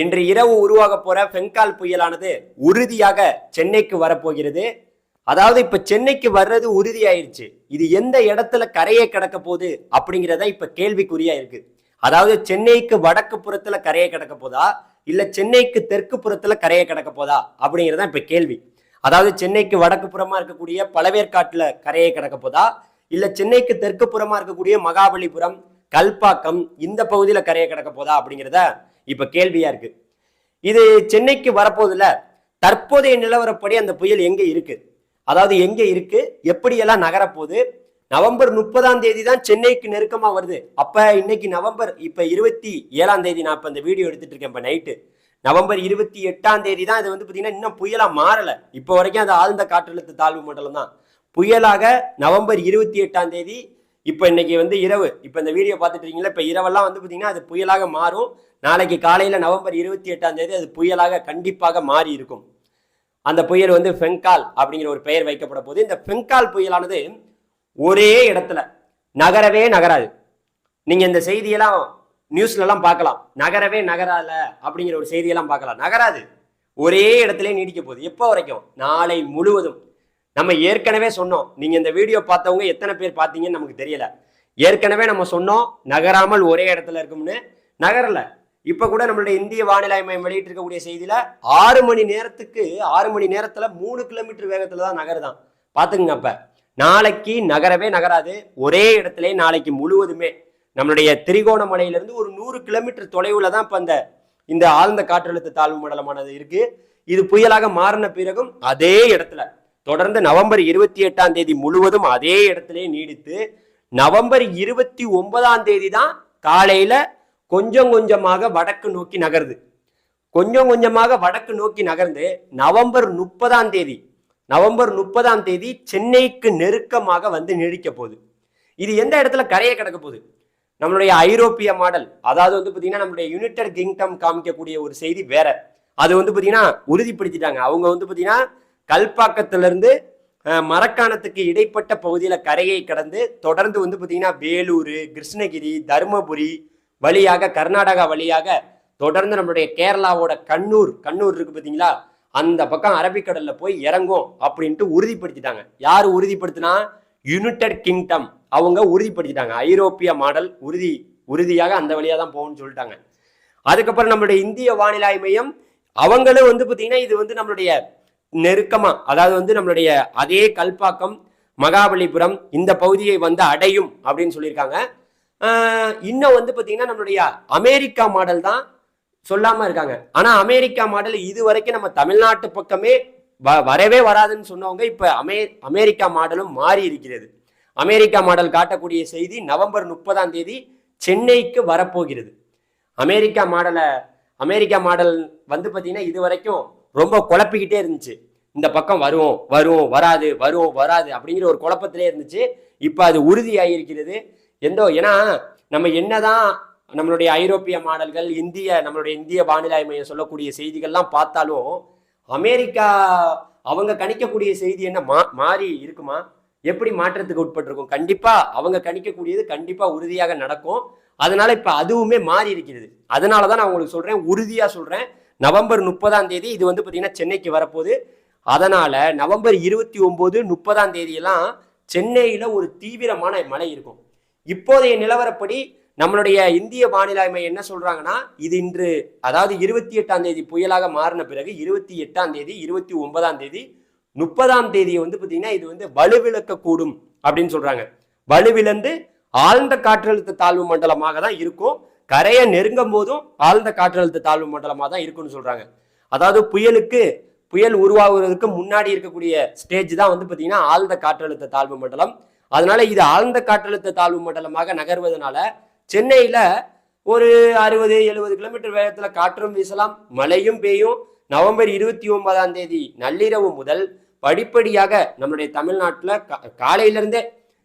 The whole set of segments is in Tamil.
இன்று இரவு உருவாக போற பெங்கால் புயலானது உறுதியாக சென்னைக்கு வரப்போகிறது. அதாவது இப்ப சென்னைக்கு வர்றது உறுதியாயிருச்சு. இது எந்த இடத்துல கரையை கடக்க போகுது அப்படிங்கிறத இப்ப கேள்விக்குறியா இருக்கு. அதாவது சென்னைக்கு வடக்கு புறத்துல கரையை கடக்க போதா? இல்ல சென்னைக்கு தெற்கு புறத்துல கரையை கடக்க போதா? அப்படிங்கிறதா இப்ப கேள்வி. அதாவது சென்னைக்கு வடக்கு புறமா இருக்கக்கூடிய பழவேற்காட்டுல கரையை கடக்க போதா? இல்ல சென்னைக்கு தெற்கு புறமா இருக்கக்கூடிய மகாபலிபுரம் கல்பாக்கம் இந்த பகுதியில கரையை கடக்க போதா அப்படிங்கிறத இப்ப கேள்வியா இருக்கு. இது சென்னைக்கு வரப்போதுல தற்போதைய நிலவரப்படி அந்த புயல் எங்க இருக்கு? அதாவது எங்க இருக்கு? எப்படியெல்லாம் நகரப்போகுது? நவம்பர் முப்பதாம் தேதி தான் சென்னைக்கு நெருக்கமா வருது. அப்ப இன்னைக்கு நவம்பர் இப்ப இருபத்தி ஏழாம் தேதி நான் இப்ப இந்த வீடியோ எடுத்துட்டு இருக்கேன் இப்ப நைட்டு நவம்பர் இருபத்தி எட்டாம் தேதி தான் இது வந்து பாத்தீங்கன்னா இன்னும் புயலா மாறல. இப்போ வரைக்கும் அது ஆழ்ந்த காற்றழுத்த தாழ்வு மண்டலம் தான். புயலாக நவம்பர் இருபத்தி எட்டாம் தேதி இப்போ இன்னைக்கு வந்து இரவு. இப்போ இந்த வீடியோ பார்த்துட்டு இருக்கீங்களா இப்போ இரவெல்லாம் வந்து பார்த்தீங்கன்னா அது புயலாக மாறும். நாளைக்கு காலையில் நவம்பர் இருபத்தி எட்டாம் தேதி அது புயலாக கண்டிப்பாக மாறி இருக்கும். அந்த புயல் வந்து ஃபெங்கால் அப்படிங்கிற ஒரு பெயர் வைக்கப்பட போது இந்த ஃபெங்கால் புயலானது ஒரே இடத்துல நகரவே நகராது. நீங்கள் இந்த செய்தியெல்லாம் நியூஸ்லலாம் பார்க்கலாம். நகரவே நகரால அப்படிங்கிற ஒரு செய்தியெல்லாம் பார்க்கலாம். நகராது. ஒரே இடத்துல நீடிக்க போகுது. எப்போ வரைக்கும்? நாளை முழுவதும். நம்ம ஏற்கனவே சொன்னோம். நீங்க இந்த வீடியோ பார்த்தவங்க எத்தனை பேர் பார்த்தீங்கன்னு நமக்கு தெரியல. ஏற்கனவே நம்ம சொன்னோம் நகராமல் ஒரே இடத்துல இருக்கும்னு. நகரல. இப்ப கூட நம்மளுடைய இந்திய வானிலை மையம் வெளியிட்டு இருக்கக்கூடிய செய்தியில ஆறு மணி நேரத்துக்கு ஆறு மணி நேரத்துல மூணு கிலோமீட்டர் வேகத்துல தான் நகருதான் பாத்துக்குங்க அப்ப. நாளைக்கு நகரவே நகராது. ஒரே இடத்துல நாளைக்கு முழுவதுமே. நம்மளுடைய திரிகோணமலையிலிருந்து ஒரு நூறு கிலோமீட்டர் தொலைவுல தான் இப்ப அந்த இந்த ஆழ்ந்த காற்றழுத்த தாழ்வு மண்டலமானது இருக்கு. இது புயலாக மாறின பிறகும் அதே இடத்துல தொடர்ந்து நவம்பர் இருபத்தி எட்டாம் தேதி முழுவதும் அதே இடத்திலே நீடித்து நவம்பர் இருபத்தி ஒன்பதாம் தேதி தான் காலையில கொஞ்சம் கொஞ்சமாக வடக்கு நோக்கி நகருது. கொஞ்சம் கொஞ்சமாக வடக்கு நோக்கி நகர்ந்து நவம்பர் முப்பதாம் தேதி நவம்பர் முப்பதாம் தேதி சென்னைக்கு நெருக்கமாக வந்து நீடிக்க போகுது. இது எந்த இடத்துல கரையை கிடக்க போகுது? நம்மளுடைய ஐரோப்பிய மாடல் அதாவது வந்து பார்த்தீங்கன்னா நம்மளுடைய யுனைடெட் கிங்டம் காமிக்கக்கூடிய ஒரு செய்தி வேற. அது வந்து பார்த்தீங்கன்னா உறுதிப்படுத்திட்டாங்க. அவங்க வந்து பார்த்தீங்கன்னா கல்பாக்கத்திலிருந்து மரக்காணத்துக்கு இடைப்பட்ட பகுதியில் கரையை கடந்து தொடர்ந்து வந்து பார்த்தீங்கன்னா வேலூர் கிருஷ்ணகிரி தருமபுரி வழியாக கர்நாடகா வழியாக தொடர்ந்து நம்மளுடைய கேரளாவோட கண்ணூர் கண்ணூர் இருக்கு பார்த்தீங்களா அந்த பக்கம் அரபிக்கடல்ல போய் இறங்கும் அப்படின்ட்டு உறுதிப்படுத்திட்டாங்க. யார் உறுதிப்படுத்தினா? யுனைடெட் கிங்டம் அவங்க உறுதிப்படுத்திட்டாங்க. ஐரோப்பிய மாடல் உறுதி உறுதியாக அந்த வழியாக தான் போகும்னு சொல்லிட்டாங்க. அதுக்கப்புறம் நம்மளுடைய இந்திய வானிலை மையம் அவங்களும் வந்து பார்த்தீங்கன்னா இது வந்து நம்மளுடைய நெருக்கமா அதாவது வந்து நம்மளுடைய அதே கல்பாக்கம் மகாபலிபுரம் இந்த பகுதியை வந்து அடையும் அப்படின்னு சொல்லியிருக்காங்க. இன்னும் வந்து பார்த்தீங்கன்னா நம்மளுடைய அமெரிக்கா மாடல் தான் சொல்லாம இருக்காங்க. ஆனா அமெரிக்கா மாடல் இது வரைக்கும் நம்ம தமிழ்நாட்டு பக்கமே வ- வரவே வராதுன்னு சொன்னவங்க இப்ப அமே அமெரிக்கா மாடலும் மாறி இருக்கிறது. அமெரிக்கா மாடல் காட்டக்கூடிய செய்தி நவம்பர் முப்பதாம் தேதி சென்னைக்கு வரப்போகிறது. அமெரிக்கா மாடலை அமெரிக்கா மாடல் வந்து பார்த்தீங்கன்னா இது வரைக்கும் ரொம்ப குழப்பிக்கிட்டே இருந்துச்சு. இந்த பக்கம் வரும் வரும் வராது வரும் வராது அப்படிங்கிற ஒரு குழப்பத்திலே இருந்துச்சு. இப்போ அது உறுதியாகியிருக்கிறது எந்தோ ஏன்னா நம்ம என்னதான் நம்மளுடைய ஐரோப்பிய மாடல்கள் இந்திய நம்மளுடைய இந்திய வானிலை மையம் சொல்லக்கூடிய செய்திகள்லாம் பார்த்தாலும் அமெரிக்கா அவங்க கணிக்கக்கூடிய செய்தி என்ன மா மாறி இருக்குமா? எப்படி மாற்றத்துக்கு உட்பட்டிருக்கும்? கண்டிப்பாக அவங்க கணிக்கக்கூடியது கண்டிப்பாக உறுதியாக நடக்கும். அதனால இப்போ அதுவுமே மாறி இருக்கிறது அதனால தான் நான் உங்களுக்கு சொல்கிறேன் உறுதியாக சொல்கிறேன் நவம்பர் முப்பதாம் தேதி இது வந்து பார்த்தீங்கன்னா சென்னைக்கு வரப்போகுது. அதனால் நவம்பர் இருபத்தி ஒம்பது முப்பதாம் தேதியெல்லாம் சென்னையில் ஒரு தீவிரமான மழை இருக்கும். இப்போதைய நிலவரப்படி நம்மளுடைய இந்திய வானிலை என்ன சொல்றாங்கன்னா இது இன்று அதாவது இருபத்தி எட்டாம் தேதி புயலாக மாறின பிறகு இருபத்தி எட்டாம் தேதி இருபத்தி ஒன்பதாம் தேதி முப்பதாம் தேதியை வந்து பார்த்தீங்கன்னா இது வந்து வலுவிழக்க கூடும் அப்படின்னு சொல்றாங்க. வலுவிழந்து ஆழ்ந்த காற்றழுத்த தாழ்வு மண்டலமாக தான் இருக்கும். கரையை நெருங்கும் போதும் ஆழ்ந்த காற்றழுத்த தாழ்வு மண்டலமாக தான் இருக்கும்னு சொல்கிறாங்க அதாவது புயலுக்கு புயல் உருவாகுறதுக்கு முன்னாடி இருக்கக்கூடிய ஸ்டேஜ் தான் வந்து பார்த்தீங்கன்னா ஆழ்ந்த காற்றழுத்த தாழ்வு மண்டலம். அதனால இது ஆழ்ந்த காற்றழுத்த தாழ்வு மண்டலமாக நகர்வதனால சென்னையில் ஒரு அறுபது எழுபது கிலோமீட்டர் வேகத்தில் காற்றும் வீசலாம் மழையும் பெய்யும். நவம்பர் இருபத்தி ஒன்பதாம் தேதி நள்ளிரவு முதல் படிப்படியாக நம்மளுடைய தமிழ்நாட்டில் காலையிலேருந்தே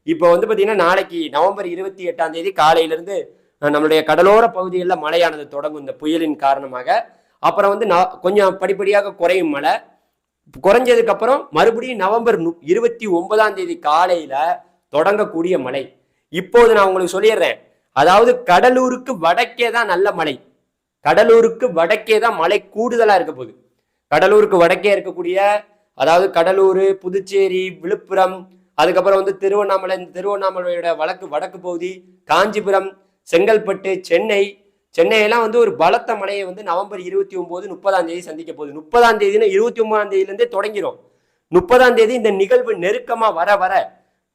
இப்போ வந்து பார்த்தீங்கன்னா நாளைக்கு நவம்பர் இருபத்தி எட்டாம் தேதி காலையிலேருந்து நம்மளுடைய கடலோர பகுதிகளில் மழையானது தொடங்கும் இந்த புயலின் காரணமாக. அப்புறம் வந்து நான் கொஞ்சம் படிப்படியாக குறையும் மழை. குறைஞ்சதுக்கு அப்புறம் மறுபடியும் நவம்பர் இருபத்தி ஒன்பதாம் தேதி காலையில தொடங்கக்கூடிய மழை. இப்போது நான் உங்களுக்கு சொல்லிடுறேன். அதாவது கடலூருக்கு வடக்கே தான் நல்ல மழை. கடலூருக்கு வடக்கே தான் மழை கூடுதலா இருக்க போகுது. கடலூருக்கு வடக்கே இருக்கக்கூடிய அதாவது கடலூர் புதுச்சேரி விழுப்புரம் அதுக்கப்புறம் வந்து திருவண்ணாமலை இந்த திருவண்ணாமலையோட வடக்கு வடக்கு பகுதி காஞ்சிபுரம் செங்கல்பட்டு சென்னை. சென்னையெல்லாம் வந்து ஒரு பலத்த மழையை வந்து நவம்பர் இருபத்தி ஒன்பது முப்பதாம் தேதி சந்திக்க போகுது. முப்பதாம் தேதினா இருபத்தி ஒன்பதாம் தேதியிலேருந்தே தொடங்கிரும். முப்பதாம் தேதி இந்த நிகழ்வு நெருக்கமாக வர வர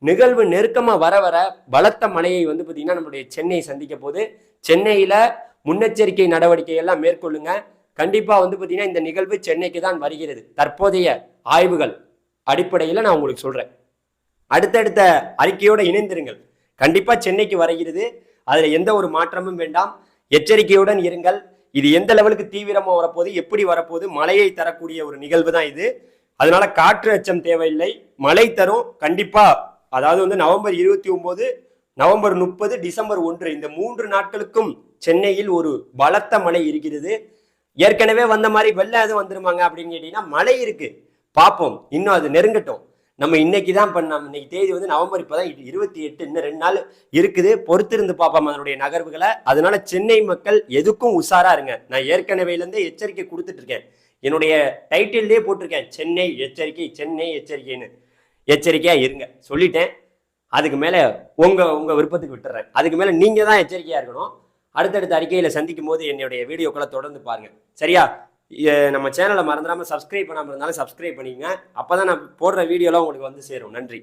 நிகழ்வு நெருக்கமாக வர வர பலத்த மழையை வந்து பார்த்தீங்கன்னா நம்மளுடைய சென்னை சந்திக்க போகுது. சென்னையில் முன்னெச்சரிக்கை நடவடிக்கை எல்லாம் மேற்கொள்ளுங்க. கண்டிப்பாக வந்து பார்த்தீங்கன்னா இந்த நிகழ்வு சென்னைக்கு தான் வருகிறது. தற்போதைய ஆய்வுகள் அடிப்படையில் நான் உங்களுக்கு சொல்கிறேன் அடுத்தடுத்த அறிக்கையோடு இணைந்திருங்கள். கண்டிப்பாக சென்னைக்கு வருகிறது. அதுல எந்த ஒரு மாற்றமும் வேண்டாம். எச்சரிக்கையுடன் இருங்கள். இது எந்த லெவலுக்கு தீவிரமா வரப்போகுது எப்படி வரப்போகுது மழையை தரக்கூடிய ஒரு நிகழ்வு தான் இது. அதனால காற்று அச்சம் தேவையில்லை. மழை தரும் கண்டிப்பா. அதாவது வந்து நவம்பர் இருபத்தி ஒன்பது நவம்பர் முப்பது டிசம்பர் ஒன்று இந்த மூன்று நாட்களுக்கும் சென்னையில் ஒரு பலத்த மழை இருக்கிறது. ஏற்கனவே வந்த மாதிரி வெள்ளம் எதுவும் வந்துருமாங்க அப்படின்னு கேட்டீங்கன்னா மழை இருக்கு. பார்ப்போம். இன்னும் அது நெருங்கட்டும். நம்ம இன்னைக்கு தான் பண்ணோம். இன்னைக்கு தேதி வந்து நவம்பர் இப்பதான் இருபத்தி எட்டு இன்னும் ரெண்டு நாள் இருக்குது. பொறுத்திருந்து பார்ப்போம் அதனுடைய நகர்வுகளை. அதனால சென்னை மக்கள் எதுக்கும் உஷாரா இருங்க. நான் ஏற்கனவேலேருந்தே எச்சரிக்கை கொடுத்துட்டு இருக்கேன். என்னுடைய டைட்டில்லே போட்டிருக்கேன். சென்னை எச்சரிக்கை சென்னை எச்சரிக்கைன்னு. எச்சரிக்கையாக இருங்க. சொல்லிட்டேன். அதுக்கு மேலே உங்கள் உங்கள் விருப்பத்துக்கு விட்டுறேன். அதுக்கு மேலே நீங்கள் தான் எச்சரிக்கையாக இருக்கணும். அடுத்தடுத்த அறிக்கையில் சந்திக்கும் போது என்னுடைய வீடியோக்களை தொடர்ந்து பாருங்கள் சரியா? நம்ம சேனலை மறந்துடாமல் சப்ஸ்கிரைப் பண்ணாமல் இருந்தாலும் சப்ஸ்கிரைப் பண்ணிக்கங்க. அப்பதான் நான் போடுற வீடியோலாம் உங்களுக்கு வந்து சேரும். நன்றி.